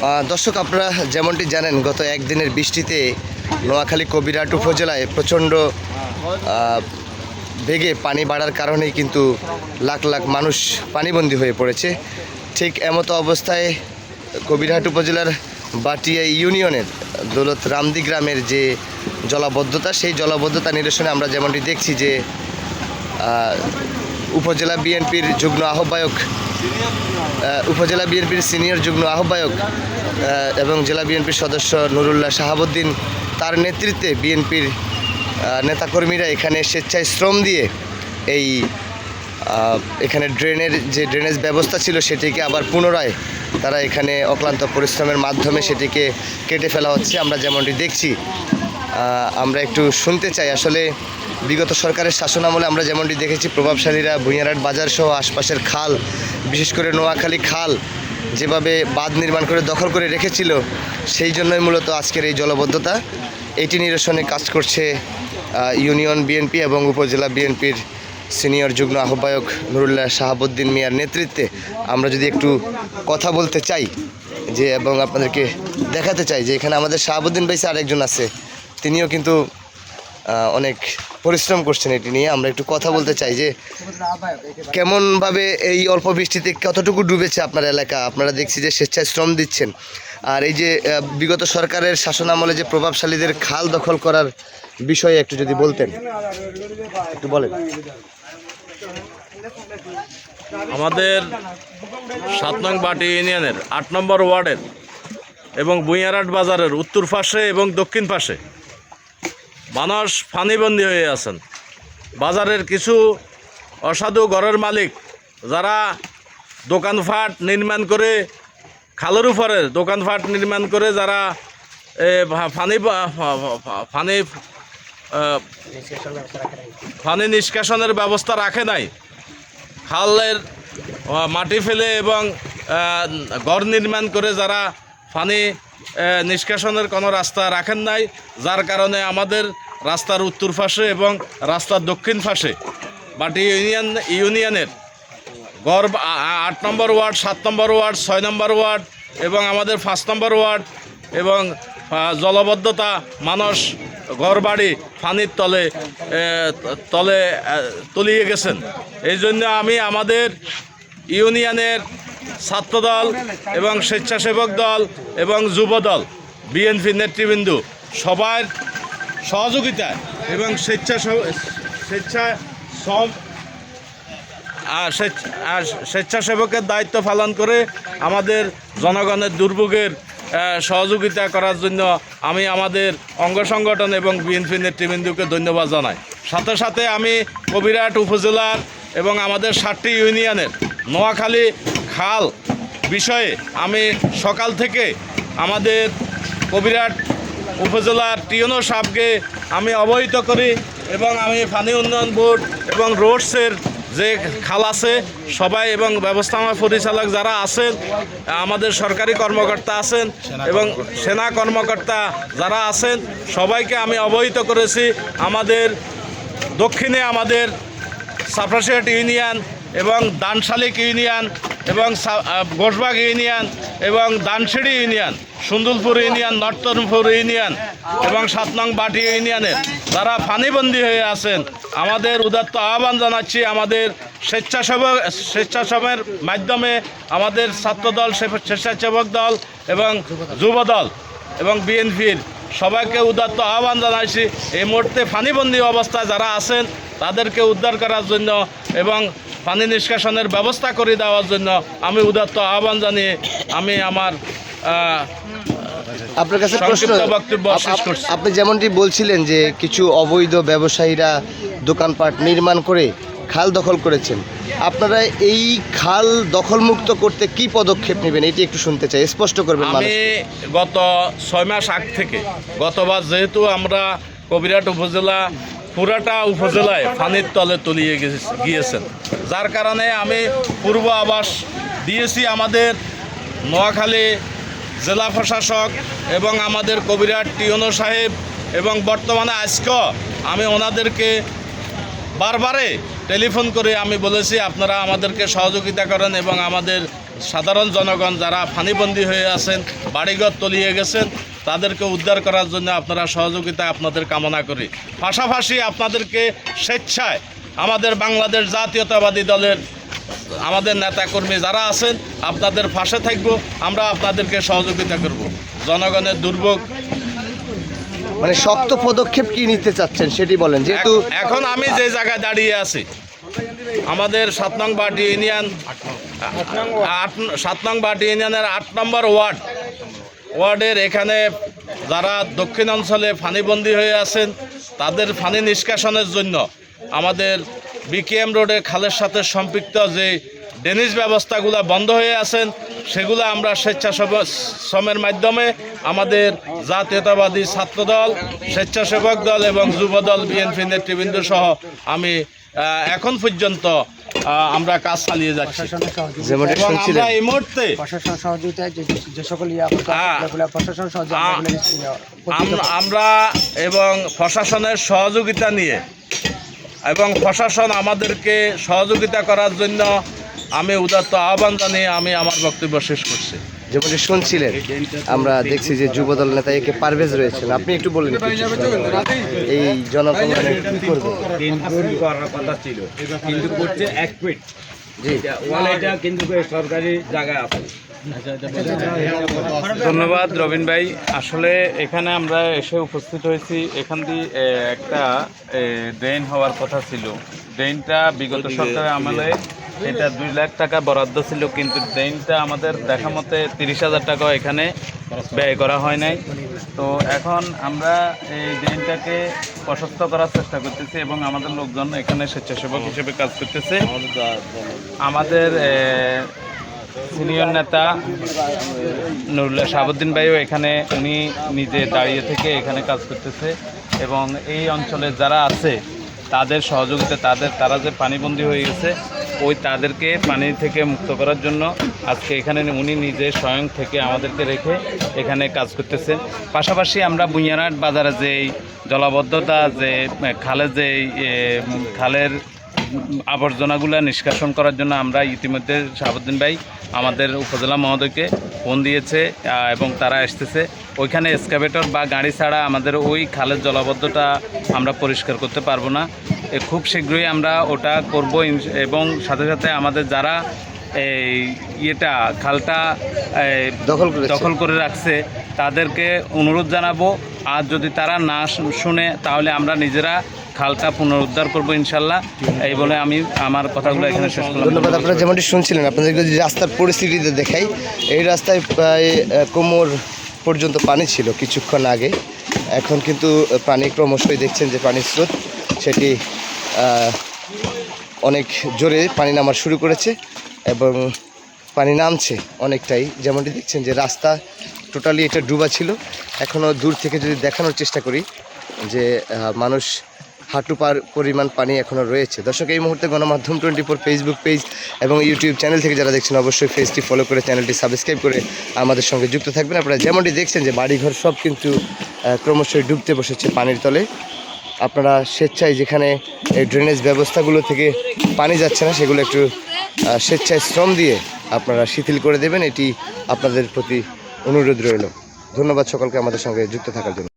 দর্শক আপনারা যেমনটি জানেন গত একদিনের বৃষ্টিতে নোয়াখালী কবিরহাট উপজেলায় প্রচণ্ড বেগে পানি বাড়ার কারণেই কিন্তু লাখ লাখ মানুষ পানিবন্দী হয়ে পড়েছে। ঠিক এমতো অবস্থায় কবিরহাট উপজেলার বাটিয়া ইউনিয়নের দৌলত রামদি গ্রামের যে জলাবদ্ধতা সেই জলাবদ্ধতা নিরসনে আমরা যেমনটি দেখছি যে উপজেলা বিএনপির যুগ্ম আহ্বায়ক আহ, উপজেলা বিএনপির সিনিয়র যুগ্ম আহ্বায়ক এবং জেলা বিএনপির সদস্য নুরুল্লাহ শাহাবুদ্দিন, তার নেতৃত্বে বিএনপির নেতাকর্মীরা এখানে স্বেচ্ছায় শ্রম দিয়ে এই এখানে ড্রেনের যে ড্রেনেজ ব্যবস্থা ছিল সেটিকে আবার পুনরায় তারা এখানে অক্লান্ত পরিশ্রমের মাধ্যমে সেটিকে কেটে ফেলা হচ্ছে। আমরা যেমনটি দেখছি আমরা একটু শুনতে চাই। আসলে বিগত সরকারের শাসনামলে আমরা যেমনটি দেখেছি, প্রভাবশালীরা ভুঁইয়ারহাট বাজার সহ আশপাশের খাল, বিশেষ করে নোয়াখালী খাল, যেভাবে বাঁধ নির্মাণ করে দখল করে রেখেছিল, সেই জন্যই মূলত আজকের এই জলবদ্ধতা। এটি নিরসনে কাজ করছে ইউনিয়ন বিএনপি এবং উপজেলা বিএনপির সিনিয়র যুগ্ম আহ্বায়ক নুরুল্লাহ শাহাবুদ্দিন মিয়ার নেতৃত্বে। আমরা যদি একটু কথা বলতে চাই, যে এবং আপনাদেরকে দেখাতে চাই যে এখানে আমাদের শাহাবুদ্দিন ভাইসে আরেকজন আছে। তিনিও কিন্তু অনেক পরিশ্রম করছেন এটি নিয়ে। আমরা একটু কথা বলতে চাই যে কেমনভাবে এই অল্প বৃষ্টিতে কতটুকু ডুবেছে আপনার এলাকা? আপনারা দেখছি যে স্বেচ্ছায় শ্রম দিচ্ছেন। আর এই যে বিগত সরকারের শাসনামলে যে প্রভাবশালীদের খাল দখল করার বিষয়ে একটু যদি বলতেন। একটু বলেন। আমাদের সাত নং বাটি ইউনিয়নের আট নম্বর ওয়ার্ডের এবং বুইয়ারাট বাজারের উত্তর পাশে এবং দক্ষিণ পাশে মানুষ ফানিবন্দি হয়ে আছেন। বাজারের কিছু অসাধু ঘরের মালিক যারা দোকানপাট নির্মাণ করে, খালের উপরে দোকানপাট নির্মাণ করে যারা ফানি ফানি ফানি নিষ্কাশনের ব্যবস্থা রাখে নাই। খালের মাটি ফেলে এবং ঘর নির্মাণ করে যারা পানি নিষ্কাশনের কোনো রাস্তা রাখেন নাই, যার কারণে আমাদের রাস্তার উত্তর পাশে এবং রাস্তার দক্ষিণ পাশে বাটি ইউনিয়ন, ইউনিয়নের গড় বা- আ- আ- আট নম্বর ওয়ার্ড, সাত নম্বর ওয়ার্ড, ছয় নম্বর ওয়ার্ড এবং আমাদের পাঁচ নম্বর ওয়ার্ড এবং জলবদ্ধতা মানুষ ঘরবাড়ি পানির তলে তলে তলিয়ে গেছেন। এই জন্য আমি আমাদের ইউনিয়নের ছাত্রদল এবং স্বেচ্ছাসেবক দল এবং যুব দল বিএনপি নেতৃবৃন্দ, সবার সহযোগিতায় এবং স্বেচ্ছা স্বেচ্ছা আর স্বেচ্ছাসেবকের দায়িত্ব পালন করে আমাদের জনগণের দুর্ভোগের সহযোগিতা করার জন্য আমি আমাদের অঙ্গ সংগঠন এবং বিএনপি নেতৃবৃন্দকে ধন্যবাদ জানাই। সাথে সাথে আমি কবিরাট উপজেলার এবং আমাদের ষাটটি ইউনিয়নের নোয়াখালী খাল বিষয়ে আমি সকাল থেকে আমাদের কবিরাট উপজেলার টিওনো সাহেবকে আমি অবহিত করি এবং আমি পানি উন্নয়ন বোর্ড এবং রোডসের যে খাল আছে, সবাই এবং ব্যবস্থাপনা পরিচালক যারা আছেন, আমাদের সরকারি কর্মকর্তা আছেন এবং সেনা কর্মকর্তা যারা আছেন, সবাইকে আমি অবহিত করেছি। আমাদের দক্ষিণে আমাদের সাফরাসিয়াট ইউনিয়ন এবং দানশালিক ইউনিয়ন এবং আহ, ইউনিয়ন এবং Dansiri union Sundulpur union Nartanpur union এবং সাত নং বাটি ইউনিয়নের যারা ফানিবন্দী হয়ে আছেন আমাদের উদাত্ত আহ্বান জানাচ্ছি আমাদের স্বেচ্ছাসেবক স্বেচ্ছাসেবের মাধ্যমে আমাদের ছাত্রদল স্বে- স্বেচ্ছাসেবক দল এবং যুব দল এবং বিএনপির সবাইকে উদাত্ত আহ্বান জানাইছি এই মুহূর্তে পানিবন্দী অবস্থায় যারা আছেন তাদেরকে উদ্ধার করার জন্য এবং পানি নিষ্কাশনের ব্যবস্থা করে দেওয়ার জন্য আমি উদাত্ত আহ্বান জানিয়ে আমি আমার আপনার কাছে প্রশ্ন। আপনি যেমনটি বলছিলেন যে কিছু অবৈধ ব্যবসায়ীরা দোকানপাট নির্মাণ করে খাল দখল করেছেন আপনারা এই খাল দখলমুক্ত করতে কি পদক্ষেপ নেবেন এটি একটু শুনতে চাই স্পষ্ট করবেন আমি গত ছয় মাস আগ থেকে গতবার যেহেতু আমরা কবিরাট উপজেলা পুরাটা উপজেলায় পানির তলে তলিয়ে গিয়েছেন। যার কারণে আমি পূর্ব আবাস দিয়েছি আমাদের নোয়াখালী জেলা প্রশাসক এবং আমাদের কবিরাট টিওনো সাহেব এবং বর্তমানে আজকেও আমি ওনাদেরকে বারবারে টেলিফোন করে আমি বলেছি, আপনারা আমাদেরকে সহযোগিতা করেন এবং আমাদের সাধারণ জনগণ যারা ফানিবন্দী হয়ে আছেন, বাড়িঘর তলিয়ে গেছেন তাদেরকে উদ্ধার করার জন্য আপনারা সহযোগিতা আপনাদের কামনা করি। পাশাপাশি আপনাদেরকে স্বেচ্ছায় আমাদের বাংলাদেশ জাতীয়তাবাদী দলের আমাদের নেতাকর্মী যারা আছেন আপনাদের পাশে থাকব আমরা আপনাদেরকে সহযোগিতা করব। জনগণের দুর্ভোগ মানে শক্ত পদক্ষেপ কি নিতে চাচ্ছেন সেটি বলেন যেহেতু এখন আমি যে জায়গায় দাঁড়িয়ে আছি আমাদের সাত নং বাটি ইউনিয়ন আট সাত নং বাটি ইউনিয়নের আট নম্বর ওয়ার্ড ওয়ার্ডের এখানে যারা দক্ষিণ অঞ্চলে ফানিবন্দী হয়ে আছেন, তাদের ফানি নিষ্কাশনের জন্য আমাদের বিকেএম রোডে খালের সাথে সম্পৃক্ত যে ডেনিস ব্যবস্থাগুলো বন্ধ হয়ে আছেন, সেগুলো আমরা স্বেচ্ছাসেবক শ্রমের মাধ্যমে আমাদের জাতীয়তাবাদী ছাত্রদল, স্বেচ্ছাসেবক দল এবং যুবদল, বিএনপি নেতৃবৃন্দ সহ আমি এখন পর্যন্ত আমরা কাজ চালিয়ে যাচ্ছি। আমরা এই মুহূর্তে প্রশাসন সহযোগিতায় যে সকল। প্রশাসন আমরা এবং প্রশাসনের সহযোগিতা নিয়ে এবং প্রশাসন আমাদেরকে সহযোগিতা করার জন্য আমি উদাত্ত আহ্বান জানিয়ে আমি আমার বক্তব্য শেষ করছি। যেমনটি শুনছিলেন আমরা দেখছি যে যুবদল নেতা একে পারভেজ রয়েছেন। আপনি একটু বলেন এই জনকল্যাণে কি করার কথা ছিল। কিন্তু করছে এক ফিট জি। এটা কিন্তু সরকারি জায়গায় আছে। ধন্যবাদ রবিন ভাই। আসলে এখানে আমরা এসে উপস্থিত হয়েছি। এখান দিয়ে একটা ড্রেন হওয়ার কথা ছিল। ড্রেনটা বিগত সরকারের আমলে এটা দুই লাখ টাকা বরাদ্দ ছিল, কিন্তু ড্রেনটা আমাদের দেখা মতে তিরিশ হাজার টাকা এখানে ব্যয় করা হয় নাই। তো এখন আমরা এই ড্রেনটাকে প্রশস্ত করার চেষ্টা করতেছি এবং আমাদের লোকজন এখানে স্বেচ্ছাসেবক হিসেবে কাজ করতেছে। আমাদের সিনিয়র নেতা নুরুল্লাহ শাহাবুদ্দিন ভাইও এখানে, উনি নিজে দাঁড়িয়ে থেকে এখানে কাজ করতেছে এবং এই অঞ্চলে যারা আছে, তাদের সহযোগিতা তাদের, তারা যে পানিবন্দী হয়ে গেছে ওই তাদেরকে পানি থেকে মুক্ত করার জন্য আজকে এখানে উনি নিজে স্বয়ং থেকে আমাদেরকে রেখে এখানে কাজ করতেছে পাশাপাশি আমরা বুইয়ারহাট বাজারে যেই জলাবদ্ধতা, যে খালের যে খালের আবর্জনাগুলো নিষ্কাশন করার জন্য আমরা ইতিমধ্যে শাহাবুদ্দিন ভাই আমাদের উপজেলা মহোদয়কে ফোন দিয়েছে এবং তারা আসতেছে। ওইখানে এক্সকাভেটর বা গাড়ি ছাড়া আমাদের ওই খালের জলাবদ্ধতা আমরা পরিষ্কার করতে পারব না। খুব শীঘ্রই আমরা ওটা করব এবং সাথে সাথে আমাদের যারা এই ইয়েটা খালটা দখল। দখল করে রাখছে তাদেরকে অনুরোধ জানাব। আর যদি তারা না শুনে তাহলে আমরা নিজেরা খালটা পুনরুদ্ধার করব ইনশাল্লাহ। এই বলে আমি আমার কথাগুলো এখানে শেষ করলাম। ধন্যবাদ আপনারা যেমনটি শুনছিলেন আপনাদের যদি রাস্তার পরিস্থিতিতে দেখাই এই রাস্তায় প্রায় কোমর পর্যন্ত পানি ছিল কিছুক্ষণ আগে। এখন কিন্তু পানি ক্রমশই দেখছেন যে পানির স্রোত সেটি অনেক জোরে পানি নামার শুরু করেছে এবং পানি নামছে অনেকটাই। যেমনটি দেখছেন যে রাস্তা টোটালি এটা ডুবা ছিল। এখনও দূর থেকে যদি দেখানোর চেষ্টা করি যে মানুষ হাঁটু পার পরিমাণ পানি এখনও রয়েছে। দর্শক, এই মুহূর্তে গণমাধ্যম টোয়েন্টি ফোর ফেসবুক পেজ এবং ইউটিউব চ্যানেল থেকে যারা দেখছেন, অবশ্যই পেজটি ফলো করে চ্যানেলটি সাবস্ক্রাইব করে আমাদের সঙ্গে যুক্ত থাকবেন। আপনারা যেমনটি দেখছেন যে বাড়িঘর সব কিন্তু ক্রমশই ডুবতে বসেছে পানির তলে। আপনারা স্বেচ্ছায় যেখানে এই ড্রেনেজ ব্যবস্থাগুলো থেকে পানি যাচ্ছে না, সেগুলো একটু স্বেচ্ছায় শ্রম দিয়ে আপনারা শিথিল করে দেবেন, এটি আপনাদের প্রতি অনুরোধ রইল। ধন্যবাদ সকলকে আমাদের সঙ্গে যুক্ত থাকার জন্য।